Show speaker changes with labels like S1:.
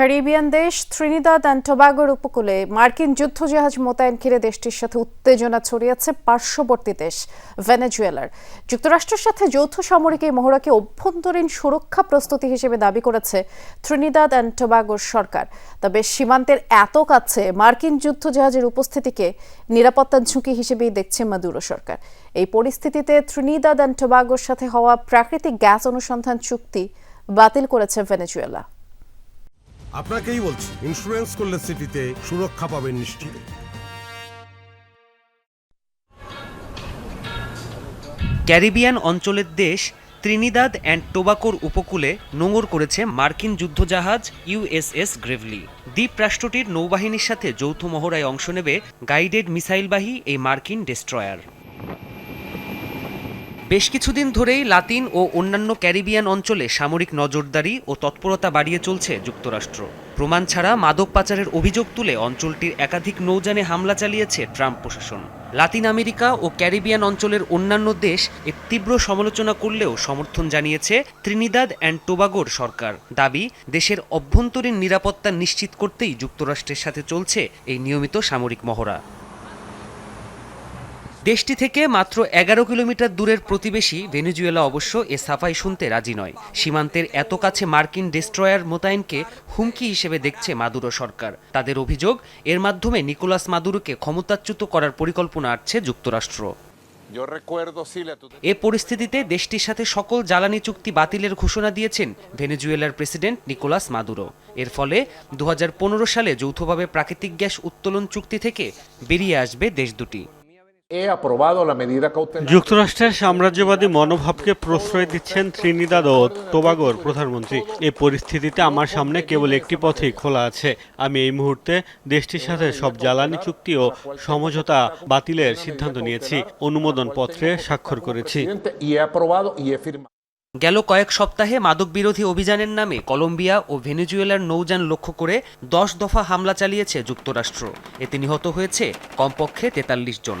S1: Caribbean দেশ, Trinidad and টোবাগোর উপকূলে মার্কিন যুদ্ধজাহাজ মোতায়েন ঘিরে দেশটির সাথে উত্তেজনা ছড়িয়েছে পার্শ্ববর্তী দেশ, ভেনেজুয়েলার। যুক্তরাষ্ট্রের সাথে যৌথ সামরিক এই মহড়াকে অভ্যন্তরীণ সুরক্ষা প্রস্তুতি হিসেবে দাবি করেছে ত্রিনিদাদ অ্যান্ড টোবাগোর সরকার। তবে সীমান্তের এত কাছে মার্কিন যুদ্ধজাহাজের উপস্থিতিকে নিরাপত্তার ঝুঁকি হিসেবেই দেখছে মাদুরো সরকার। এই পরিস্থিতিতে ত্রিনিদাদ অ্যান্ড টোবাগোর সাথে হওয়া প্রাকৃতিক গ্যাস অনুসন্ধান চুক্তি বাতিল করেছে ভেনেজুয়েলা।
S2: আপনাকেই বলছি ইন্স্যুরেন্স করলে সিটিতে সুরক্ষা পাবেন নিশ্চিত।
S3: ক্যারিবিয়ান অঞ্চলের দেশ ত্রিনিদাদ অ্যান্ড টোবাকোর উপকূলে নোঙর করেছে মার্কিন যুদ্ধজাহাজ ইউএসএস গ্রেভলি। দ্বীপ রাষ্ট্রটির নৌবাহিনীর সাথে যৌথ মহড়ায় অংশ নেবে গাইডেড মিসাইলবাহী এই মার্কিন ডেস্ট্রয়ার। বেশ কিছুদিন ধরেই লাতিন ও অন্যান্য ক্যারিবিয়ান অঞ্চলে সামরিক নজরদারি ও তৎপরতা বাড়িয়ে চলছে যুক্তরাষ্ট্র। প্রমাণ ছাড়া মাদক পাচারের অভিযোগ তুলে অঞ্চলটির একাধিক নৌযানে হামলা চালিয়েছে ট্রাম্প প্রশাসন। লাতিন আমেরিকা ও ক্যারিবিয়ান অঞ্চলের অন্যান্য দেশ এর তীব্র সমালোচনা করলেও সমর্থন জানিয়েছে ত্রিনিদাদ অ্যান্ড টোবাগোর সরকার। দাবি, দেশের অভ্যন্তরীণ নিরাপত্তা নিশ্চিত করতেই যুক্তরাষ্ট্রের সাথে চলছে এই নিয়মিত সামরিক মহড়া। দেশটি থেকে মাত্র এগারো কিলোমিটার দূরের প্রতিবেশী ভেনেজুয়েলা অবশ্য এ সাফাই শুনতে রাজি নয়। সীমান্তের এত কাছে মার্কিন ডেস্ট্রয়ার মোতায়েনকে হুমকি হিসেবে দেখছে মাদুরো সরকার। তাদের অভিযোগ এর মাধ্যমে নিকোলাস মাদুরোকে ক্ষমতাচ্যুত করার পরিকল্পনা আসছে যুক্তরাষ্ট্র। এ পরিস্থিতিতে দেশটির সাথে সকল জ্বালানি চুক্তি বাতিলের ঘোষণা দিয়েছেন ভেনেজুয়েলার প্রেসিডেন্ট নিকোলাস মাদুরো। এর ফলে দু হাজার পনেরো সালে যৌথভাবে প্রাকৃতিক গ্যাস উত্তোলন চুক্তি থেকে বেরিয়ে আসবে দেশ দুটি।
S4: যুক্তরাষ্ট্রের সাম্রাজ্যবাদী মনোভাবকে প্রশ্রয় দিচ্ছেন ত্রিনিদাদ ও টোবাগোর প্রধানমন্ত্রী। এই পরিস্থিতিতে আমার সামনে কেবল একটি পথই খোলা আছে। আমি এই মুহূর্তে দেশটির সাথে সব জ্বালানি চুক্তি ও সমঝোতা বাতিলের সিদ্ধান্ত নিয়েছি। অনুমোদন পত্রে স্বাক্ষর করেছি.
S3: গেল কয়েক সপ্তাহে মাদক বিরোধী অভিযানের নামে কলম্বিয়া ও ভেনেজুয়েলার নৌযান লক্ষ্য করে দশ দফা হামলা চালিয়েছে যুক্তরাষ্ট্র। এতে নিহত হয়েছে কমপক্ষে তেতাল্লিশ জন।